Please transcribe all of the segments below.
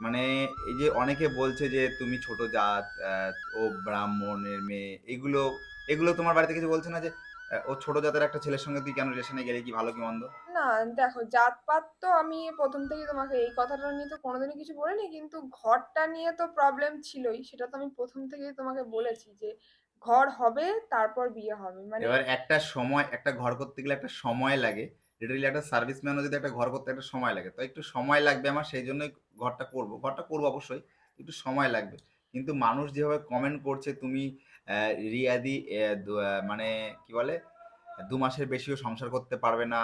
মানে এই যে অনেকে বলছে যে তুমি ছোট জাত আহ, ও ব্রাহ্মণের মেয়ে এগুলো এগুলো তোমার বাড়িতে কিছু বলছে না যে আহ, ও ছোট জাতের একটা ছেলের সঙ্গে তুই কেন রিলেশনে গেলে? কি ভালো কি মন্দ? না দেখো জাতপাত তো আমি প্রথম থেকেই তোমাকে এই কথাটা নিয়ে তো কোনোদিনই কিছু বলিনি কিন্তু ঘরটা নিয়ে তো প্রবলেম ছিলই। সেটা তো আমি প্রথম থেকেই তোমাকে বলেছি যে ঘর হবে তারপর বিয়ে হবে। মানে এবার একটা সময় একটা ঘর করতে গেলে একটা সময় লাগে। লিটারালি একটা সার্ভিস সার্ভিসম্যানও যদি একটা ঘর করতে একটা সময় লাগে। তো একটু সময় লাগবে আমার সেই জন্যই ঘরটা করব। ঘরটা করব অবশ্যই একটু সময় লাগবে। কিন্তু মানুষ যেভাবে কমেন্ট করছে তুমি রিয়াদি মানে কি বলে দু মাসের বেশিও সংসার করতে পারবে না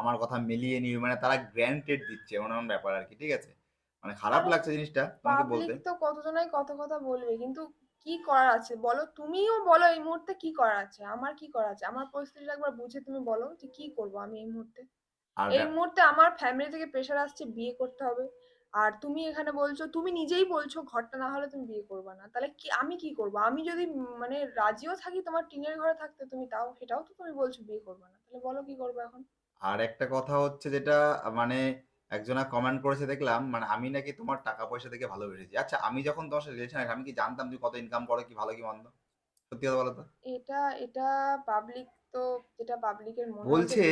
আমার কথা মিলিয়ে নিবে মানে তারা গ্র্যান্টেড দিচ্ছে এমন ব্যাপার আর কি ঠিক আছে? মানে খারাপ লাগছে জিনিসটা তোমাকে বলতে। তো কতজনাই কত কথা বলবে কিন্তু কি করার আছে? বলো তুমিও বলো এই মুহূর্তে কি করার আছে? আমার কি করার আছে? আমার পরিস্থিতিটা একবার বুঝে তুমি বলো যে কি করব আমি এই মুহূর্তে। আর এই মুহূর্তে আমার ফ্যামিলি থেকে প্রেশার আসছে বিয়ে করতে হবে। আর তুমি এখানে বলছো তুমি নিজেই বলছো ঘরটা না হলে তুমি বিয়ে করবে না। তাহলে কি আমি কি করব? আমি যদি মানে রাজিও থাকি তোমার টিনের ঘরে থাকতে তুমি তাও সেটাও তো তুমি বলছো বিয়ে করবে না। তাহলে বলো কি করব এখন? আর একটা কথা হচ্ছে যেটা মানে একজনা কমেন্ট করেছে দেখলাম মানে আমি নাকি তোমার টাকা পয়সা দেখে ভালোবেসেছি আচ্ছা আমি যখন তোমার সাথে রিলেশন আমি কি জানতাম তুমি কত ইনকাম করো কি ভালো কি মন্দ? সত্যি কথা বলো তো। এটা এটা পাবলিক তো যেটা পাবলিকের মনে বলছে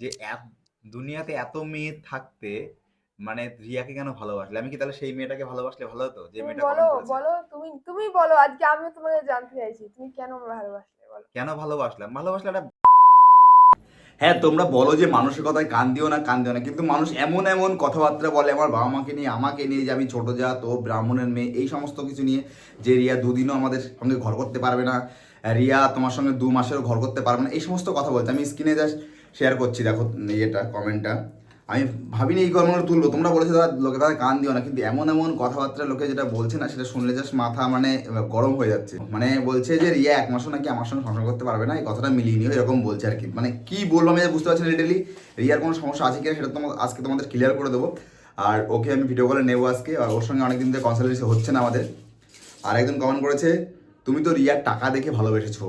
যে এত দুনিয়াতে এত মেয়ে থাকতে মানে রিয়াকে কেন ভালোবাসলে? আমি কি তাহলে সেই মেয়েটাকে ভালোবাসলে ভালো হতো যে মেয়েটা বলো বলো তুমি তুমি বলো আজকে আমিও তোমাকে জানতে চাইছি তুমি কেন ভালোবাসলে বলো। কেন ভালোবাসলাম? ভালোবাসলে একটা হ্যাঁ তোমরা বলো যে মানুষের কথায় কান দিও না, কান দিও না। কিন্তু মানুষ এমন এমন কথাবার্তা বলে, আমার বাবা মাকে নিয়ে, আমাকে নিয়ে যে আমি ছোট যা, তো ব্রাহ্মণের মেয়ে, এই সমস্ত কিছু নিয়ে যে রিয়া দুদিনও আমাদের সঙ্গে ঘর করতে পারবে না, রিয়া তোমার সঙ্গে দু মাসেরও ঘর করতে পারবে না, এই সমস্ত কথা বলছে। আমি স্ক্রিনে জাস্ট শেয়ার করছি, দেখো, ইয়েটা কমেন্টটা আমি ভাবিনি এই কর্মটা তুলবো। তোমরা বলেছ, দাদা, লোকে তাদের কান দিও না। কিন্তু এমন এমন কথাবার্তা লোকে যেটা বলছে না, সেটা শুনলে জাস্ট মাথা মানে গরম হয়ে যাচ্ছে। মানে বলছে যে, রিয়া, এক মাসও নাকি আমার সঙ্গে সংসার করতে পারবে না। এই কথাটা মিলিয়ে নিও, এরকম বলছে আর কি। মানে কি বলব আমি বুঝতে পারছি না লিটারলি রিয়ার কোনো সমস্যা আছে কিনা, সেটা তোমার আজকে তোমাদের ক্লিয়ার করে দেবো। আর ওকে আমি ভিডিও কলে নেব আজকে। আর ওর সঙ্গে অনেকদিন ধরে কনসালটেন্সি হচ্ছে না আমাদের। আর একজন কমেন্ট করেছে, তুমি তো রিয়ার টাকা দেখে ভালোবেসেছো।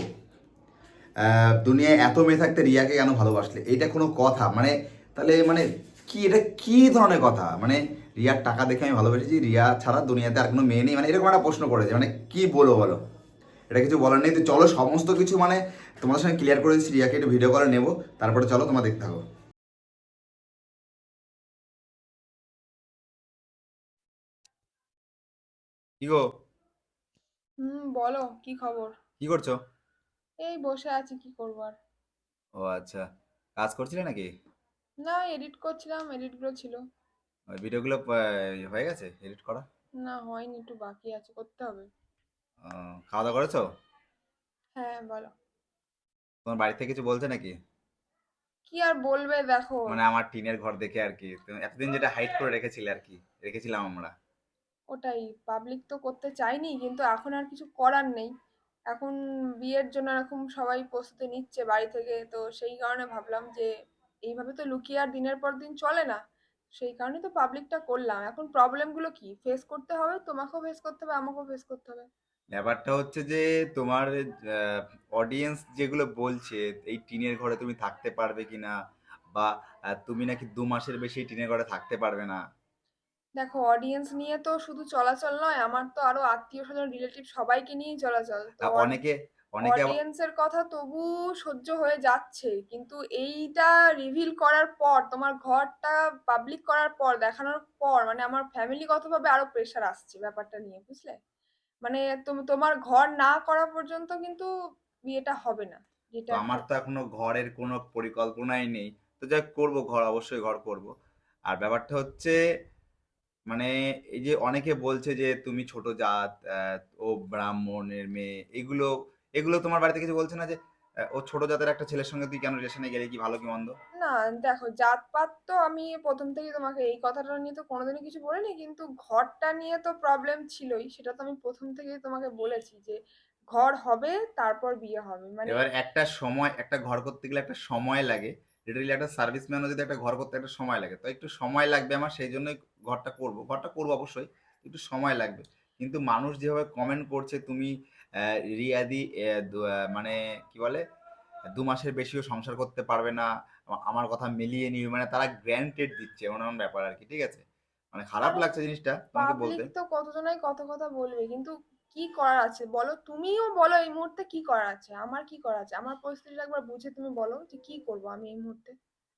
দুনিয়ায় এত মেয়ে থাকতে রিয়াকে কেন ভালোবাসলে? এটা কোনো কথা। মানে তাহলে মানে কি এটা কি ধরনের কথা? মানে রিয়ার টাকা দেখে আমি ভালোবেসেছি রিয়া ছাড়া দুনিয়াতে আর কোনো মেয়ে নেই। মানে এরকম একটা প্রশ্ন করেছে মানে কি বলব বলো? এটা কিছু বলার নেই। তো চলো সমস্ত কিছু মানে তোমাদের সঙ্গে ক্লিয়ার করে দিচ্ছি রিয়াকে একটু ভিডিও করে নেব। তারপরে চলো তোমার দেখতে হবে কি গো? হুম বলো কি খবর? কি করছ? এই বসে আছি কি করব আর? ও আচ্ছা। কাজ করছিলে নাকি? না এডিট করছিলাম এডিটগুলো ছিল। ওই ভিডিওগুলো হয়ে গেছে এডিট করা? না হয়নি একটু বাকি আছে করতে হবে। খাওয়া দাওয়া করেছ? হ্যাঁ বলো। তোমার বাড়ি থেকে কিছু বলছে নাকি? কি আর বলবে দেখো। মানে আমার টিনের ঘর দেখে আর কি। তুমি এতদিন যেটা হাইড করে রেখেছিলে আর কি রেখেছিলাম আমরা। ওটাই পাবলিক তো করতে চাইনি কিন্তু এখন আর কিছু করার নেই। এখন বিয়ের জন্য এরকম সবাই প্রস্তুতি নিচ্ছে বাড়ি থেকে তো সেই কারণে ভাবলাম যে এইভাবে তো লুকিয়ে আর দিনের পর দিন চলে না। সেই কারণে তো পাবলিকটা করলাম। এখন প্রবলেমগুলো কি? ফেস করতে হবে তোমাকেও ফেস করতে হবে আমাকেও ফেস করতে হবে। ব্যাপারটা হচ্ছে যে তোমার অডিয়েন্স যেগুলো বলছে এই টিনের ঘরে তুমি থাকতে পারবে কিনা? বা তুমি নাকি দু মাসের বেশি টিনের ঘরে থাকতে পারবে না? দেখো অডিয়েন্স নিয়ে তো শুধু চলাচল নয় আমার তো আরও আত্মীয় স্বজন রিলেটিভ সবাইকে নিয়েই চলাচল। অনেকে অনেকে অডিয়েন্সের কথা তবু সহ্য হয়ে যাচ্ছে। কিন্তু এইটা রিভিল করার পর তোমার ঘরটা পাবলিক করার পর দেখানোর পর মানে আমার ফ্যামিলিগতভাবে আরও প্রেশার আসছে ব্যাপারটা নিয়ে বুঝলে? মানে তোমার ঘর না করা পর্যন্ত কিন্তু বিয়েটা হবে না যেটা আমার তো এখনও ঘরের কোনো পরিকল্পনাই নেই। তো যাই হোক, করব ঘর অবশ্যই ঘর করব। আর ব্যাপারটা হচ্ছে মানে এই যে অনেকে বলছে যে তুমি ছোট জাত ও ব্রাহ্মণের মেয়ে। এগুলো এগুলো তোমার বাড়িতে কিছু বলছে না যে ও ছোট জাতের একটা ছেলের সঙ্গে তুই কেন রিলেশনে গেলে? কি ভালো কি মন্দ? না দেখো জাতপাত তো আমি প্রথম থেকেই তোমাকে এই কথাটা নিয়ে তো কোনোদিনই কিছু বলিনি কিন্তু ঘরটা নিয়ে তো প্রবলেম ছিলই। সেটা তো আমি প্রথম থেকেই তোমাকে বলেছি যে ঘর হবে তারপর বিয়ে হবে। মানে এবার একটা সময় একটা ঘর করতে গেলে একটা সময় লাগে। লিটারালি একটা সার্ভিসম্যানও যদি একটা ঘর করতে একটা সময় লাগে। তো একটু সময় লাগবে আমার সেই জন্যই ঘরটা করব। ঘরটা করব অবশ্যই একটু সময় লাগবে। কিন্তু মানুষ যেভাবে কমেন্ট করছে তুমি রিয়াদি মানে কি বলে দু মাসের বেশিও সংসার করতে পারবে না আমার কথা মিলিয়ে নিবে মানে তারা গ্র্যান্টেড দিচ্ছে এমন ব্যাপার আর কি ঠিক আছে? মানে খারাপ লাগছে জিনিসটা তোমাকে বলতে। তো কতজনাই কত কথা বলবে কিন্তু কি করার আছে? বলো তুমিও বলো এই মুহূর্তে কি করার আছে আমার কি করার আছে? আমার পরিস্থিতিটা একবার বুঝে তুমি বলো যে কি করব আমি এই মুহূর্তে।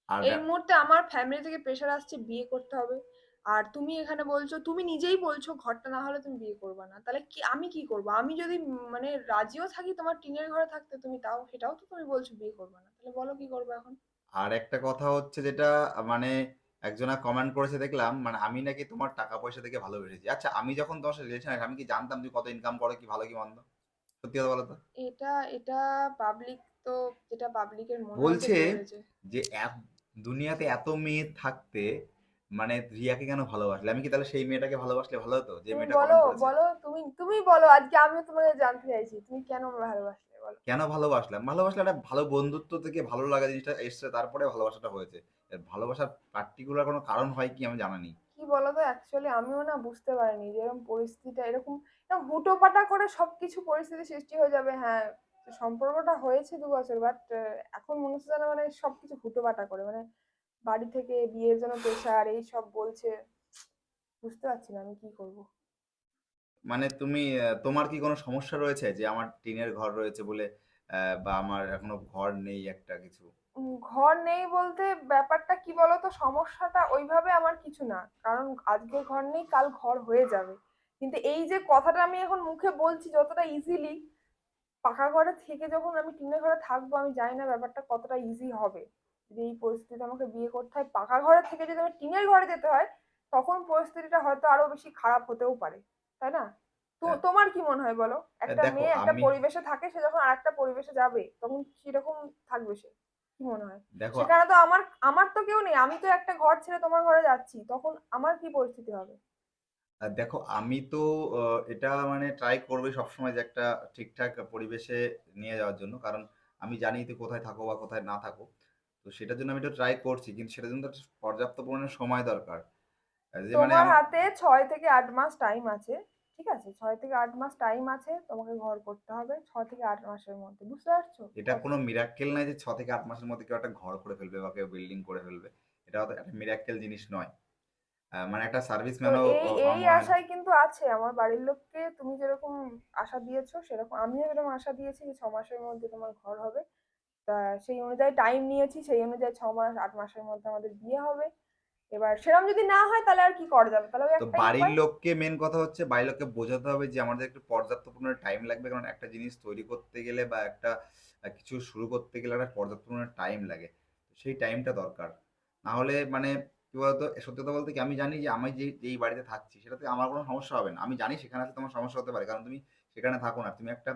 আর এই মুহূর্তে আমার ফ্যামিলি থেকে প্রেশার আসছে বিয়ে করতে হবে আর তুমি এখানে বলছো তুমি নিজেই বলছো ঘরটা না হলে তুমি বিয়ে করবে না। তাহলে কি আমি কি করব? আমি যদি মানে রাজিও থাকি তোমার টিনের ঘরে থাকতে তুমি তাও সেটাও তো তুমি বলছো বিয়ে করবে না। তাহলে বলো কি করব এখন? আর একটা কথা হচ্ছে যেটা মানে একজনা কমেন্ট করেছে দেখলাম মানে আমি নাকি তোমার টাকা পয়সা দেখে ভালোবেসেছি। আচ্ছা আমি যখন তোমার সাথে রিলেশন আমি কি জানতাম তুমি কত ইনকাম করো কি ভালো কি মন্দ? সত্যি কথা বলো তো। এটা এটা পাবলিক তো যেটা পাবলিকের মনে বলছে। যে এত দুনিয়াতে এত মেয়ে থাকতে মানে রিয়াকে কেন ভালোবাসলে? আমি কি তাহলে সেই মেয়েটাকে ভালোবাসলে ভালো হতো? যে মেয়েটা বলো বলো তুমি তুমি বলো আজকে আমিও তোমাকে জানতে চাইছি তুমি কেন ভালোবাসলে বলো। কেন ভালোবাসলাম? ভালোবাসলে একটা ভালো বন্ধুত্ব থেকে ভালো লাগা জিনিসটা এসছে তারপরে ভালোবাসাটা হয়েছে। এর ভালোবাসার পার্টিকুলার কোনো কারণ হয় কি আমি জানা নেই। কি বলতো অ্যাকচুয়ালি আমিও না বুঝতে পারিনি যে এরকম পরিস্থিতিটা এরকম এরকম হুটোপাটা করে সবকিছু পরিস্থিতি সৃষ্টি হয়ে যাবে হ্যাঁ সম্পর্কটা হয়েছে দু বছর বাট এখন মনে হচ্ছে যেন মানে সবকিছু হুটোপাটা করে মানে বাড়ি থেকে বিয়ের জন্য প্রেশার এই সব বলছে। বুঝতে পারছি না আমি কি করব। মানে তুমি তোমার কি কোনো সমস্যা রয়েছে যে আমার টিনের ঘর রয়েছে বলে বা আমার এখনও ঘর নেই একটা কিছু? ঘর নেই বলতে ব্যাপারটা কি বলতো? সমস্যাটা ওইভাবে আমার কিছু না। কারণ আজকে ঘর নেই কাল ঘর হয়ে যাবে। কিন্তু এই যে কথাটা আমি এখন মুখে বলছি যতটা ইজিলি পাকা ঘরে থেকে যখন আমি টিনের ঘরে থাকব আমি জানি না ব্যাপারটা কতটা ইজি হবে। যদি এই পরিস্থিতিতে আমাকে বিয়ে করতে হয় পাকা ঘরে থেকে যদি আমি টিনের ঘরে যেতে হয় তখন পরিস্থিতিটা হয়তো আরও বেশি খারাপ হতেও পারে তাই না? তো হ্যাঁ। তোমার কি মনে হয় বলো? একটা মেয়ে একটা পরিবেশে থাকে সে যখন আরেকটা পরিবেশে যাবে তখন কীরকম থাকবে সে? কি মনে হয়? সেখানে তো আমার আমার তো কেউ নেই আমি তো একটা ঘর ছেড়ে তোমার ঘরে যাচ্ছি তখন আমার কি পরিস্থিতি হবে? আর দেখো আমি তো এটা মানে ট্রাই করবোই সবসময় যে একটা ঠিকঠাক পরিবেশে নিয়ে যাওয়ার জন্য কারণ আমি জানি তুই কোথায় থাকো বা কোথায় না থাকো। তো সেটার জন্য আমি এটা ট্রাই করছি কিন্তু সেটার জন্য তো পর্যাপ্ত পরিমাণে সময় দরকার। যে মানে তোমার হাতে ছয় থেকে আট মাস টাইম আছে ঠিক আছে? ছয় থেকে আট মাস টাইম আছে তোমাকে ঘর করতে হবে ছয় থেকে আট মাসের মধ্যে বুঝতে পারছ? এটা কোনো মিরাক্কেল নয় যে ছ থেকে আট মাসের মধ্যে কেউ একটা ঘর করে ফেলবে বা কেউ বিল্ডিং করে ফেলবে। এটা একটা মিরাক্কেল জিনিস নয়। মানে একটা সার্ভিস এই এই আশাই কিন্তু আছে। আমার বাড়ির লোককে তুমি যেরকম আশা দিয়েছ সেরকম আমিও যেরকম আশা দিয়েছি যে ছ মাসের মধ্যে তোমার ঘর হবে। তা সেই অনুযায়ী টাইম নিয়েছি সেই অনুযায়ী ছ মাস আট মাসের মধ্যে আমাদের বিয়ে হবে। এবার সেরকম যদি না হয় তাহলে আর কি করা যাবে? তাহলে তো বাড়ির লোককে মেন কথা হচ্ছে বাড়ির লোককে বোঝাতে হবে যে আমাদের একটু পর্যাপ্ত পরিমাণে টাইম লাগবে। কারণ একটা জিনিস তৈরি করতে গেলে বা একটা কিছু শুরু করতে গেলে একটা পর্যাপ্ত পরিমাণে টাইম লাগে। সেই টাইমটা দরকার। না হলে মানে কি বলতো সত্যি কথা বলতে কি আমি জানি যে আমি যে যেই বাড়িতে থাকছি সেটাতে আমার কোনো সমস্যা হবে না। আমি জানি সেখানে আসলে তোমার সমস্যা হতে পারে। কারণ তুমি সেখানে থাকো না। তুমি একটা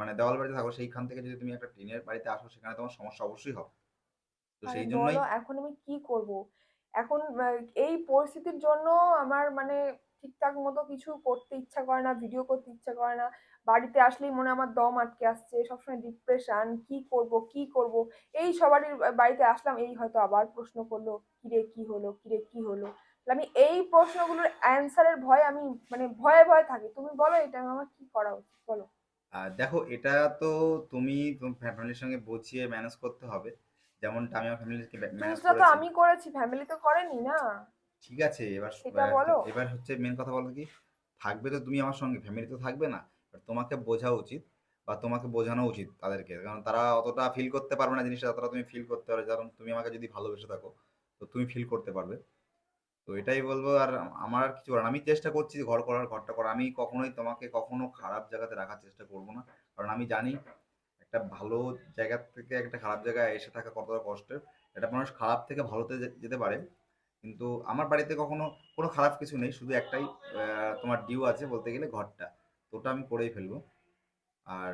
মানে দেওয়াল বাড়িতে থাকো সেইখান থেকে যদি তুমি একটা টিনের বাড়িতে আসো সেখানে তোমার সমস্যা অবশ্যই হবে। তো সেই জন্যই এখন আমি কি করব? এখন এই পরিস্থিতির জন্য আমার মানে ঠিকঠাক মতো কিছু করতে ইচ্ছা করে না ভিডিও করতে ইচ্ছা করে না। বাড়িতে আসলেই মনে আমার দম আটকে আসছে সবসময় ডিপ্রেশন কি করব কি করব? এই সবারই বাড়িতে আসলাম এই হয়তো আবার প্রশ্ন করল কিরে কি হলো কিরে কি হলো? আমি এই প্রশ্নগুলোর অ্যান্সারের ভয়ে আমি মানে ভয়ে ভয়ে থাকি। তুমি বলো এটা আমার কি করা উচিত? বলো। আর দেখো এটা তো তুমি ফ্যামিলির সঙ্গে বুঝিয়ে ম্যানেজ করতে হবে। যেমনটা আমি আমার ফ্যামিলিকে ম্যানেজ চুজটা তো করেছি। আমি করেছি ফ্যামিলি তো করেনি না। ঠিক আছে এবার সেটা বলো। এবার হচ্ছে মেন কথা বলো কি থাকবে তো তুমি আমার সঙ্গে ফ্যামিলি তো থাকবে না। এবার তোমাকে বোঝা উচিত বা তোমাকে বোঝানো উচিত তাদেরকে। কারণ তারা অতটা ফিল করতে পারবে না জিনিসটা যতটা তুমি ফিল করতে পারবে কারণ তুমি আমাকে যদি ভালোবেসে থাকো তো তুমি ফিল করতে পারবে। তো এটাই বলব আর আমার আর কিছু করার। আমি চেষ্টা করছি ঘর করার, ঘরটা করার। আমি কখনোই তোমাকে কখনো খারাপ জায়গাতে রাখার চেষ্টা করব না। কারণ আমি জানি একটা ভালো জায়গা থেকে একটা খারাপ জায়গায় এসে থাকা কতটা কষ্টের। একটা মানুষ খারাপ থেকে ভালোতে যেতে পারে। কিন্তু আমার বাড়িতে কখনো কোনো খারাপ কিছু নেই। শুধু একটাই তোমার ডিউ আছে বলতে গেলে ঘরটা। তো ওটা আমি করেই ফেলব। আর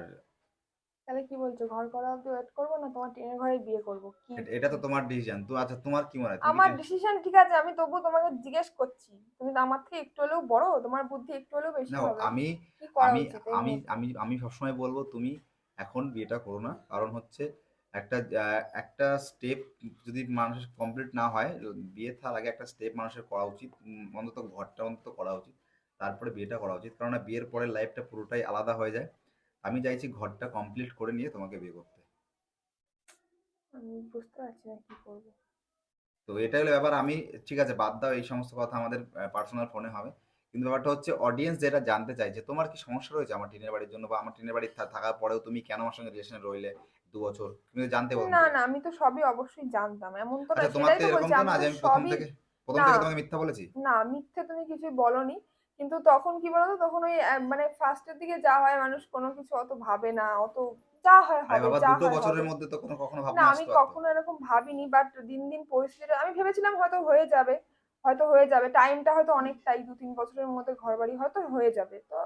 তাহলে কি বলছো ঘর করা অব্দি ওয়েট করব না? তোমার টিনের ঘরে বিয়ে করব? কি এ- এটা তো তোমার ডিসিশন তো আচ্ছা তোমার কি মনে হয়? তুমি আমার কি- ডিসিশন ঠিক আছে আমি তবু তোমাকে জিজ্ঞেস করছি। তুমি তো আমার থেকে একটু হলেও বড় তোমার বুদ্ধি একটু হলেও বেশি না হবে। আমি কি করা আমি উচিত এই আমি মুহূর্তে? আমি আমি সবসময় বলব তুমি এখন বিয়েটা করো না। কারণ হচ্ছে একটা আহ, একটা স্টেপ যদি মানুষের কমপ্লিট না হয় বিয়ে থাকার আগে একটা স্টেপ মানুষের করা উচিত উম, অন্তত ঘরটা অন্তত করা উচিত। তারপরে বিয়েটা করা উচিত। কারণ বিয়ের পরে লাইফটা পুরোটাই আলাদা হয়ে যায়। আমি চাইছি ঘরটা কমপ্লিট করে নিয়ে তোমাকে বিয়ে করতে। আমি বুঝতে পারছি না কি করব। তো এটাই হলো ব্যাপার আমি ঠিক আছে বাদ দাও এই সমস্ত কথা আমাদের পার্সোনাল ফোনে হবে। কিন্তু ব্যাপারটা হচ্ছে অডিয়েন্স যেটা জানতে চাইছে তোমার কি সমস্যা রয়েছে আমার টিনের বাড়ির জন্য বা আমার টিনের বাড়ি থাকার পরেও তুমি কেন আমার সঙ্গে রিলেশনে রইলে দু বছর? তুমি তো জানতে পারো। না না আমি তো সবই অবশ্যই জানতাম। এমন তো না আচ্ছা তোমার তো এরকম তো না আমি যে আমি প্রথম থেকে প্রথম থেকে তোমাকে মিথ্যা বলেছি? না মিথ্যে তুমি কিছুই বলনি। কিন্তু তখন কি বলতো? তখন ওই মানে ফার্স্টের দিকে যা হয় মানুষ কোনো কিছু অত ভাবে না অত যা হয় হবে যা দুটো হয় বছরের মধ্যে তো কোনো কখনো না ভাবনা আমি কখনো এরকম ভাবিনি বাট দিন দিন পরিস্থিতিটা আমি ভেবেছিলাম হয়তো হয়ে যাবে হয়তো হয়ে যাবে টাইমটা হয়তো অনেকটাই দু তিন বছরের মধ্যে ঘর বাড়ি হয়তো হয়ে যাবে তো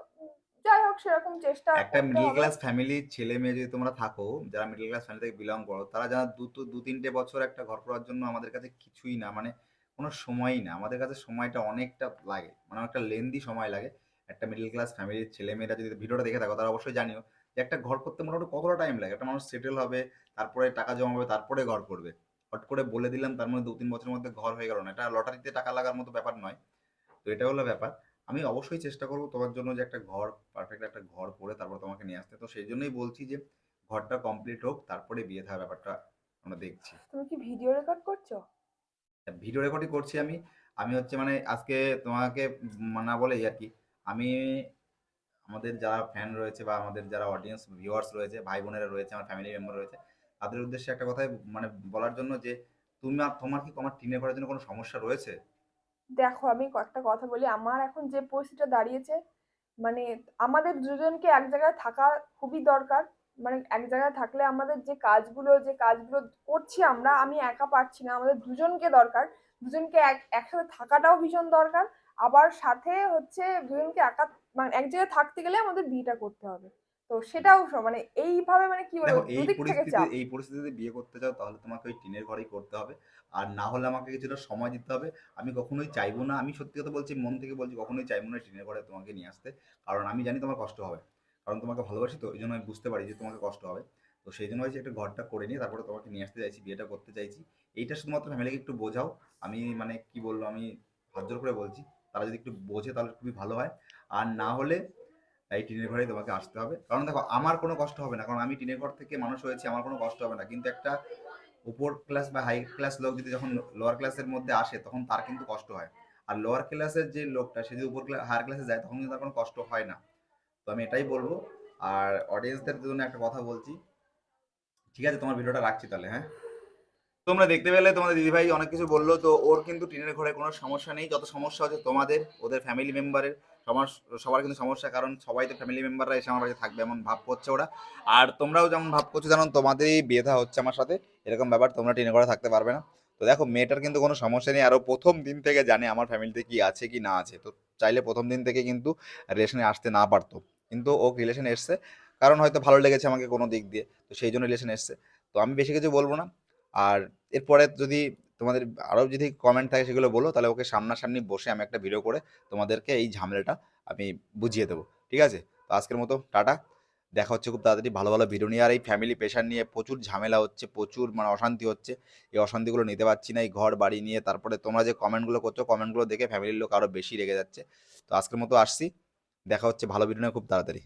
যাই হোক সেরকম চেষ্টা একটা মিডল ক্লাস ফ্যামিলির ছেলে মেয়ে যদি তোমরা থাকো যারা মিডল ক্লাস ফ্যামিলি থেকে বিলং করো তারা যারা দু দু তিনটে বছর একটা ঘর করার জন্য আমাদের কাছে কিছুই না মানে কোনো সময়ই না। আমাদের কাছে সময়টা অনেকটা লাগে। মানে একটা লেন্দি সময় লাগে। একটা মিডল ক্লাস ফ্যামিলির ছেলে মেয়েরা যদি ভিডিওটা দেখে থাকো, তারা অবশ্যই জানিও যে একটা ঘর করতে মোটামুটি কতটা টাইম লাগে? একটা মানুষ সেটেল হবে, তারপরে টাকা জমাবে তারপরে ঘর করবে। হট করে বলে দিলাম, তার মধ্যে দু তিন বছরের মধ্যে ঘর হয়ে গেল না। এটা লটারিতে টাকা লাগার মতো ব্যাপার নয়। তো এটা হলো ব্যাপার। আমি অবশ্যই চেষ্টা করব তোমার জন্য যে একটা ঘর পারফেক্ট একটা ঘর করে তারপর তোমাকে নিয়ে আসতে। তো সেই জন্যই বলছি যে ঘরটা কমপ্লিট হোক, তারপরে বিয়ে থাকার ব্যাপারটা আমরা দেখছি। তুমি কি ভিডিও রেকর্ড করছ? ভিডিও রেকর্ডিং করছি আমি। আমি হচ্ছে মানে আজকে তোমাকে না বলেই আর কি, আমি আমাদের যারা ফ্যান রয়েছে বা আমাদের যারা অডিয়েন্স ভিউয়ার্স রয়েছে, ভাই বোনেরা রয়েছে, আমার ফ্যামিলি মেম্বার রয়েছে, তাদের উদ্দেশ্যে একটা কথাই মানে বলার জন্য যে, তুমি আর তোমার কি আমার টিনে করার জন্য কোনো সমস্যা রয়েছে? দেখো, আমি একটা কথা বলি, আমার এখন যে পরিস্থিতিটা দাঁড়িয়েছে মানে আমাদের দুজনকে এক জায়গায় থাকা খুবই দরকার। মানে এক জায়গায় থাকলে আমাদের যে কাজগুলো যে কাজগুলো করছি আমরা আমি একা পারছি না। আমাদের দুজনকে দরকার। দুজনকে এক একসাথে থাকাটাও ভীষণ দরকার। আবার সাথে হচ্ছে দুজনকে একা মানে এক জায়গায় থাকতে গেলে আমাদের বিয়েটা করতে হবে। তো সেটাও মানে এইভাবে মানে কি বলব এই দুদিক থেকে পরিস্থিতি চাপ। এই পরিস্থিতিতে বিয়ে করতে চাও তাহলে তোমাকে ওই টিনের ঘরেই করতে হবে। আর না হলে আমাকে কিছুটা সময় দিতে হবে। আমি কখনোই চাইব না। আমি সত্যি কথা বলছি মন থেকে বলছি কখনোই চাইব না টিনের ঘরে তোমাকে নিয়ে আসতে। কারণ আমি জানি তোমার কষ্ট হবে। কারণ তোমাকে ভালোবাসি তো এই জন্য আমি বুঝতে পারি যে তোমাকে কষ্ট হবে। তো সেই জন্য হয়েছে একটা ঘরটা করে নিয়ে তারপরে তোমাকে নিয়ে আসতে চাইছি, বিয়েটা করতে চাইছি। এইটা শুধুমাত্র ফ্যামিলিকে একটু বোঝাও। আমি মানে কি বলল আমি হাত করে বলছি, তারা যদি একটু বোঝে তাহলে খুবই ভালো হয়। আর না হলে এই টিনের ঘরেই তোমাকে আসতে হবে। কারণ দেখো, আমার কোনো কষ্ট হবে না, কারণ আমি টিনের ঘর থেকে মানুষ হয়েছি, আমার কোনো কষ্ট হবে না। কিন্তু একটা উপর ক্লাস বা হাই ক্লাস লোক যদি যখন লোয়ার ক্লাসের মধ্যে আসে, তখন তার কিন্তু কষ্ট হয়। আর লোয়ার ক্লাসের যে লোকটা, সে যদি উপর হায়ার ক্লাসে যায়, তখন কিন্তু তার কোনো কষ্ট হয় না। তো আমি এটাই বলব। আর অডিয়েন্সদের জন্য একটা কথা বলছি। ঠিক আছে, তোমার ভিডিওটা রাখছি তাহলে হ্যাঁ? তোমরা দেখতে পেলে তোমাদের দিদিভাই অনেক কিছু বলল, তো ওর কিন্তু টিনের ঘরে কোনো সমস্যা নেই। যত সমস্যা হচ্ছে তোমাদের, ওদের ফ্যামিলি মেম্বারের সবার সবার কিন্তু সমস্যা, কারণ সবাই তো ফ্যামিলি মেম্বাররা এসে আমার বাড়িতে থাকবে, এমন ভাব করছে ওরা। আর তোমরাও যেমন ভাব করছ, জানো, তোমাদেরই থা হচ্ছে আমার সাথে। এরকম ব্যাপার, তোমরা টিনের ঘরে থাকতে পারবে না। তো দেখো, মেয়েটার কিন্তু কোনো সমস্যা নেই, আরও প্রথম দিন থেকে জানে আমার ফ্যামিলিতে কি আছে কি না আছে। তো চাইলে প্রথম দিন থেকে কিন্তু রেশনে আসতে না পারতো। কিন্তু ও রিলেশনে এসছে? কারণ হয়তো ভালো লেগেছে আমাকে কোনো দিক দিয়ে, তো সেই জন্য রিলেশন এসছে। তো আমি বেশি কিছু বলব না। আর এরপরে যদি তোমাদের আরও যদি কমেন্ট থাকে সেগুলো বলো, তাহলে ওকে সামনাসামনি বসে আমি একটা ভিডিও করে তোমাদেরকে এই ঝামেলাটা আমি বুঝিয়ে দেবো। ঠিক আছে? তো আজকের মতো টাটা। দেখা হচ্ছে খুব তাড়াতাড়ি ভালো ভালো ভিডিও নিয়ে। আর এই ফ্যামিলি প্রেশার নিয়ে প্রচুর ঝামেলা হচ্ছে, প্রচুর মানে অশান্তি হচ্ছে। এই অশান্তিগুলো নিতে পারছি না, এই ঘর, বাড়ি নিয়ে। তারপরে তোমরা যে কমেন্টগুলো করছ কমেন্টগুলো দেখে ফ্যামিলির লোক আরও বেশি রেগে যাচ্ছে। তো আজকের মতো আসছি। দেখা হচ্ছে ভালো ভিডিও নিয়ে খুব তাড়াতাড়ি।